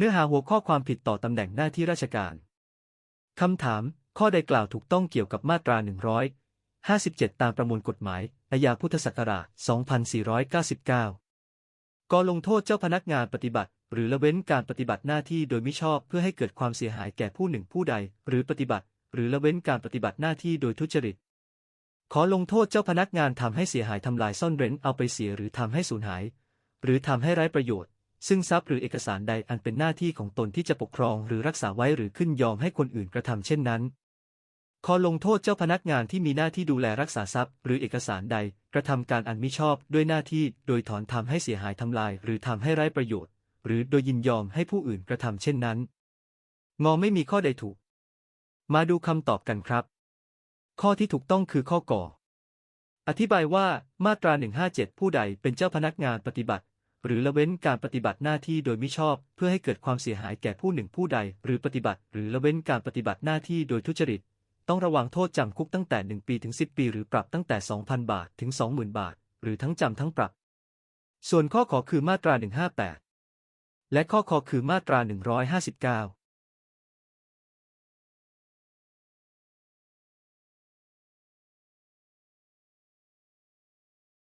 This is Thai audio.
เนื้อหาหัวข้อความผิดต่อตำแหน่งหน้าที่ราชการ คำถาม ข้อใดกล่าวถูกต้องเกี่ยวกับมาตรา 157 ตามประมวลกฎหมายอาญาพุทธศักราช 2499กลงโทษเจ้าพนักงานปฏิบัติ หรือละเว้นการปฏิบัติหน้าที่โดยมิชอบเพื่อให้เกิดความเสียหายแก่ผู้หนึ่งผู้ใด หรือปฏิบัติ หรือละเว้นการปฏิบัติหน้าที่โดยทุจริต ขอลงโทษเจ้าพนักงานทำให้เสียหายทำลายซ่อนเร้นเอาไปเสียหรือทำให้สูญหาย หรือทำให้ไร้ประโยชน์ ซึ่งทรัพย์หรือเอกสารใดอันเป็นหน้าที่ของตนที่จะปกครองหรือรักษาไว้หรือขึ้นยอมให้คนอื่นกระทำเช่นนั้นขอลงโทษเจ้าพนักงานที่มีหน้าที่ดูแลรักษาทรัพย์ หรือเอกสารใดกระทำการอันมิชอบด้วยหน้าที่ โดยถอนทำให้เสียหายทำลาย หรือทำให้ไร้ประโยชน์ หรือโดยยินยอมให้ผู้อื่นกระทำเช่นนั้นงอไม่มีข้อใดถูก มาดูคำตอบกันครับ ข้อที่ถูกต้องคือข้อก่ออธิบายว่ามาตรา 157 ผู้ใดเป็นเจ้าพนักงานปฏิบัติ หรือละเว้นการปฏิบัติหน้าที่โดยมิชอบ เพื่อให้เกิดความเสียหายแก่ผู้หนึ่งผู้ใด หรือปฏิบัติ หรือละเว้นการปฏิบัติหน้าที่โดยทุจริต ต้องระวังโทษจำคุกตั้งแต่ 1 ปีถึง 10 ปี หรือปรับตั้งแต่ 2,000 บาทถึง 20,000 บาท หรือทั้งจำทั้งปรับ ส่วนข้อขอคือมาตรา 158 และข้อคอคือมาตรา 159